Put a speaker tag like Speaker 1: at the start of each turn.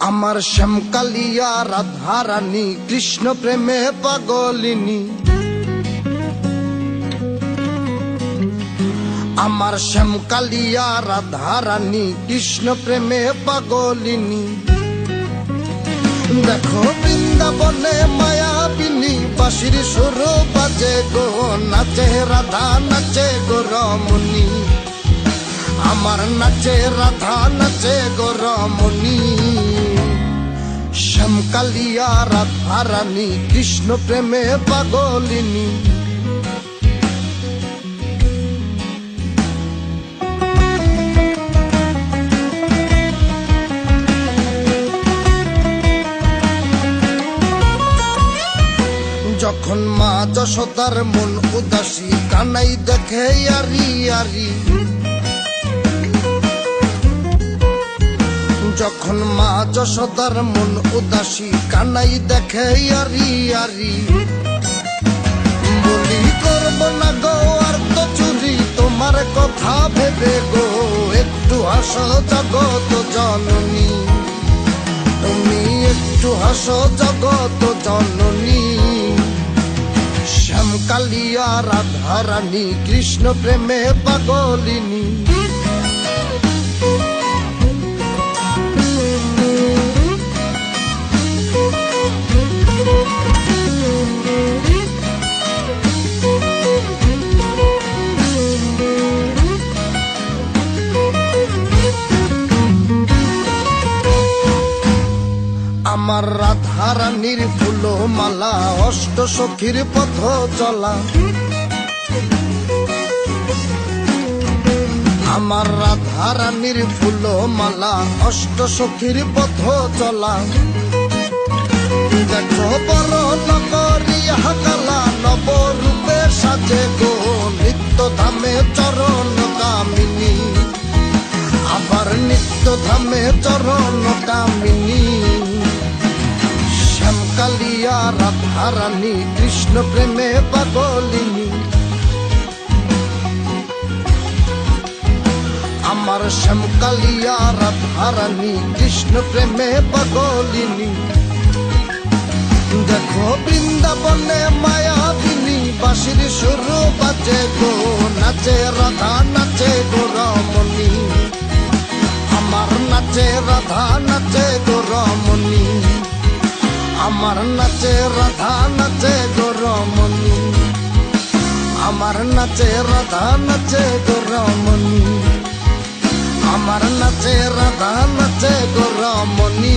Speaker 1: আমার শ্যামকালিয়া রাধারানী, কৃষ্ণ প্রেমে পাগলিনী। আমার শ্যামকালিয়া রাধারানী, কৃষ্ণ প্রেমে পাগলিনী। দেখো বৃন্দাবনে মায়াবিনী বাসির সুর বাজে গো, নাচে রাধা, নাচে গো রমণী। আমার নাচে রাধা, নাচে গো রমণী। শ্যামকালিয়া রাধা রানী কৃষ্ণ প্রেমে পাগলিনী। যখন মা যশোদার মন উদাসী, কানাই দেখে আরি আরি যখন মা যশোদার মন উদাসী, কানাই দেখে আরি আরি বলি, করব না গো, আর তো চুরি, তোমার কথা ভেবে গো, একটু হাসো জগত জননী। তুমি একটু হাসো জগত জননী। শ্যামকালিয়া রাধা রানী কৃষ্ণ প্রেমে পাগলিনী। আমার রাধা রানীর ফুল মালা, অষ্ট সখীর পথ চলা। আমার রাধা রানীর ফুল মালা, অষ্ট সখীর পথ চলা। দেখো বড় নব রূপে সাজে গো, নিত্য ধামে চরণ কামিনী। আবার নিত্য ধামে চরণ কামিনী। শ্যামকালিয়া রাধা রানী কৃষ্ণ প্রেমে পাগলিনী। আমার শ্যামকালিয়া রাধা রানী কৃষ্ণ প্রেমে পাগলিনী। দেখো বৃন্দাবনে মায়াবিনী বাসির সুর বাজে গো, নাচে রাধা, নাচে গো রমণী। আমার নাচে রাধা, নাচে গো রমণী। আমার নাচে, রাধা নাচে গো রমণী আমার নাচে, রাধা নাচে গো রমণী আমার নাচে, রাধা নাচে গো রমণী